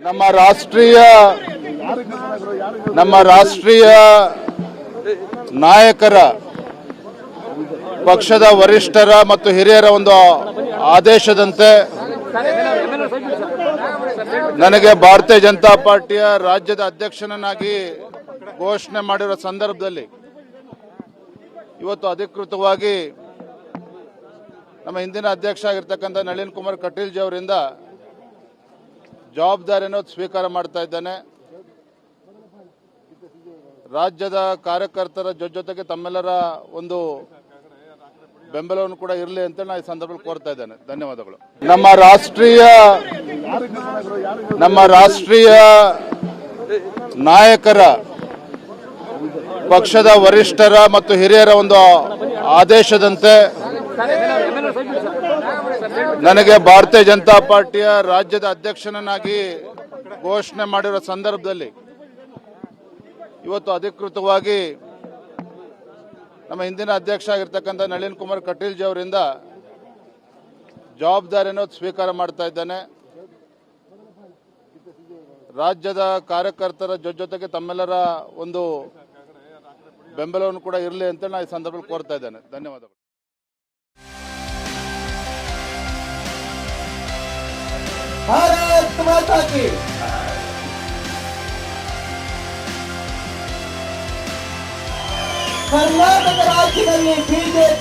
ನಮ್ಮ ರಾಷ್ಟ್ರೀಯ ನಮ್ಮ ರಾಷ್ಟ್ರೀಯ ನಾಯಕರ, ಪಕ್ಷದ ವರಿಷ್ಠರ ಮತ್ತು ಹಿರಿಯರ ಒಂದು ಆದೇಶದಂತೆ ನನಗೆ ಭಾರತೀಯ ಜನತಾ ಪಾರ್ಟಿಯ ರಾಜ್ಯದ ಅಧ್ಯಕ್ಷನನ್ನಾಗಿ ಘೋಷಣೆ ಮಾಡಿರೋ ಸಂದರ್ಭದಲ್ಲಿ ಇವತ್ತು ಅಧಿಕೃತವಾಗಿ ನಮ್ಮ ಹಿಂದಿನ ಅಧ್ಯಕ್ಷ ಆಗಿರ್ತಕ್ಕಂಥ ನಳಿನ್ ಕುಮಾರ್ ಕಟೀಲ್ ಜಿ ಅವರಿಂದ ಜವಾಬ್ದಾರಿಯನ್ನು ಸ್ವೀಕಾರ ಮಾಡ್ತಾ ಇದ್ದಾನೆ. ರಾಜ್ಯದ ಕಾರ್ಯಕರ್ತರ ಜೊ, ಜೊತೆಗೆ ತಮ್ಮೆಲ್ಲರ ಒಂದು ಬೆಂಬಲವನ್ನು ಕೂಡ ಇರಲಿ ಅಂತ ನಾನು ಈ ಸಂದರ್ಭದಲ್ಲಿ ಕೋರ್ತಾ ಇದ್ದೇನೆ. ಧನ್ಯವಾದಗಳು. ನಮ್ಮ ರಾಷ್ಟ್ರೀಯ ನಮ್ಮ ರಾಷ್ಟ್ರೀಯ ನಾಯಕರ ಪಕ್ಷದ ವರಿಷ್ಠರ ಮತ್ತು ಹಿರಿಯರ ಒಂದು ಆದೇಶದಂತೆ ನನಗೆ ಭಾರತೀಯ ಜನತಾ ಪಾರ್ಟಿಯ ರಾಜ್ಯದ ಅಧ್ಯಕ್ಷನನ್ನಾಗಿ ಘೋಷಣೆ ಮಾಡಿರೋ ಸಂದರ್ಭದಲ್ಲಿ ಇವತ್ತು ಅಧಿಕೃತವಾಗಿ ನಮ್ಮ ಹಿಂದಿನ ಅಧ್ಯಕ್ಷ ಆಗಿರ್ತಕ್ಕಂಥ ನಳಿನ್ ಕುಮಾರ್ ಕಟೀಲ್ ಜಿ ಅವರಿಂದ ಜವಾಬ್ದಾರಿಯನ್ನು ಸ್ವೀಕಾರ ಮಾಡ್ತಾ ಇದ್ದೇನೆ. ರಾಜ್ಯದ ಕಾರ್ಯಕರ್ತರ ಜೊತೆ ಜೊತೆಗೆ ತಮ್ಮೆಲ್ಲರ ಒಂದು ಬೆಂಬಲವನ್ನು ಕೂಡ ಇರಲಿ ಅಂತ ನಾನು ಈ ಸಂದರ್ಭದಲ್ಲಿ ಕೋರ್ತಾ ಇದ್ದೇನೆ. ಧನ್ಯವಾದಗಳು. ಭಾರತ್ ಮಾತಾ ಕಿ ಕರ್ನಾಟಕ ರಾಜ್ಯದಲ್ಲಿ ಬಿಜೆಪಿ